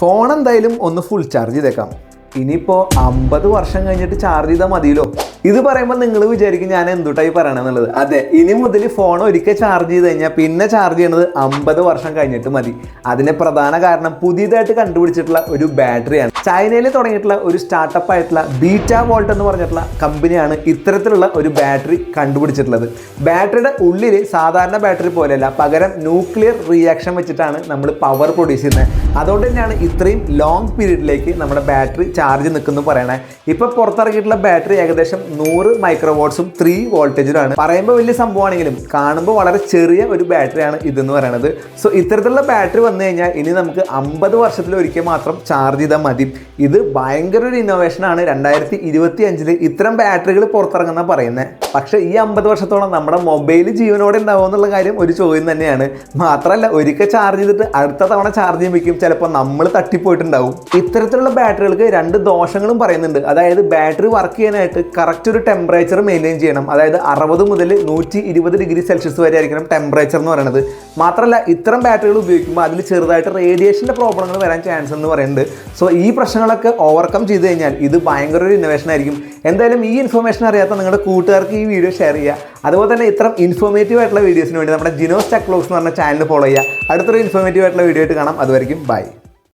Phone എന്തായാലും ഒന്ന് full charge ചെയ്തേക്കാം. ഇനിയിപ്പോൾ അമ്പത് വർഷം കഴിഞ്ഞിട്ട് ചാർജ് ചെയ്താൽ മതിയല്ലോ. ഇത് പറയുമ്പോൾ നിങ്ങൾ വിചാരിക്കും ഞാൻ എന്തുട്ടായി പറയണമെന്നുള്ളത് അതെ ഇനി മുതൽ ഫോൺ ഒരിക്കൽ ചാർജ് ചെയ്ത് കഴിഞ്ഞാൽ പിന്നെ ചാർജ് ചെയ്യണത് അമ്പത് വർഷം കഴിഞ്ഞിട്ട് മതി. അതിന് പ്രധാന കാരണം പുതിയതായിട്ട് കണ്ടുപിടിച്ചിട്ടുള്ള ഒരു ബാറ്ററിയാണ് ചൈനയിൽ തുടങ്ങിയിട്ടുള്ള ഒരു സ്റ്റാർട്ടപ്പ് ആയിട്ടുള്ള ബീറ്റ വോൾട്ട് എന്ന് പറഞ്ഞിട്ടുള്ള കമ്പനിയാണ് ഇത്തരത്തിലുള്ള ഒരു ബാറ്ററി കണ്ടുപിടിച്ചിട്ടുള്ളത്. ബാറ്ററിയുടെ ഉള്ളിൽ സാധാരണ ബാറ്ററി പോലെയല്ല പകരം ന്യൂക്ലിയർ റിയാക്ഷൻ വെച്ചിട്ടാണ് നമ്മൾ പവർ പ്രൊഡ്യൂസ് ചെയ്യുന്നത്. അതുകൊണ്ട് തന്നെയാണ് ഇത്രയും ലോങ് പീരീഡിലേക്ക് നമ്മുടെ ബാറ്ററി ചാർജ് നിൽക്കുന്നു പറയണേ. ഇപ്പോൾ പുറത്തിറങ്ങിയിട്ടുള്ള ബാറ്ററി ഏകദേശം നൂറ് മൈക്രോവോട്ട്സും ത്രീ വോൾട്ടേജിലാണ് പറയുമ്പോൾ വലിയ സംഭവമാണെങ്കിലും കാണുമ്പോൾ വളരെ ചെറിയ ഒരു ബാറ്ററിയാണ് ഇതെന്ന് പറയുന്നത് സോ ഇത്തരത്തിലുള്ള ബാറ്ററി വന്നു കഴിഞ്ഞാൽ ഇനി നമുക്ക് അമ്പത് വർഷത്തിലൊരിക്കൽ മാത്രം ചാർജ് ചെയ്താൽ മതി. ഇത് ഭയങ്കര ഒരു ഇന്നോവേഷനാണ് രണ്ടായിരത്തി ഇരുപത്തി അഞ്ചിൽ ഇത്തരം ബാറ്ററികൾ പുറത്തിറങ്ങുന്ന പറയുന്നത് പക്ഷേ ഈ അമ്പത് വർഷത്തോളം നമ്മുടെ മൊബൈൽ ജീവനോടെ ഉണ്ടാവും എന്നുള്ള കാര്യം ഒരു ചോദ്യം തന്നെയാണ്. മാത്രമല്ല ഒരിക്കൽ ചാർജ് ചെയ്തിട്ട് അടുത്ത തവണ ചാർജ് ചെയ്യുമ്പോഴേക്കും ചിലപ്പോൾ നമ്മൾ തട്ടിപ്പോയിട്ടുണ്ടാവും. ഇത്തരത്തിലുള്ള ബാറ്ററികൾക്ക് രണ്ട് ദോഷങ്ങളും പറയുന്നുണ്ട്. അതായത് ബാറ്ററി വർക്ക് ചെയ്യാനായിട്ട് കറക്റ്റ് ഒരു ടെമ്പറേച്ചർ മെയിന്റെയിൻ ചെയ്യണം. അതായത് അറുപത് മുതൽ നൂറ്റി ഇരുപത് ഡിഗ്രി സെൽഷ്യസ് വരെ ആയിരിക്കണം ടെമ്പറേച്ചർ എന്ന് പറയുന്നത് മാത്രമല്ല ഇത്തരം ബാറ്ററികൾ ഉപയോഗിക്കുമ്പോൾ അതിൽ ചെറുതായിട്ട് റേഡിയേഷന്റെ പ്രോബ്ലങ്ങൾ വരാൻ ചാൻസ് എന്ന് പറയുന്നുണ്ട്. സോ ഈ പ്രശ്നങ്ങളൊക്കെ ഓവർകം ചെയ്ത് കഴിഞ്ഞാൽ ഇത് ഭയങ്കര ഒരു ഇന്നോവേഷൻ ആയിരിക്കും. എന്തായാലും ഈ ഇൻഫർമേഷൻ അറിയാത്ത നിങ്ങളുടെ കൂട്ടുകാർക്ക് ഈ വീഡിയോ ഷെയർ ചെയ്യുക. അതുപോലെ തന്നെ ഇത്തരം ഇൻഫോർമേറ്റീവ് ആയിട്ടുള്ള വീഡിയോസിന് വേണ്ടി നമ്മുടെ ജിനോസ് ടെക് വ്ലോഗ്സ് എന്ന് പറഞ്ഞ ചാനൽ ഫോളോ ചെയ്യുക. അടുത്തൊരു ഇൻഫോർമേറ്റീവ് ആയിട്ടുള്ള വീഡിയോ ആയിട്ട് കാണാം. അതുവരെയും ബൈ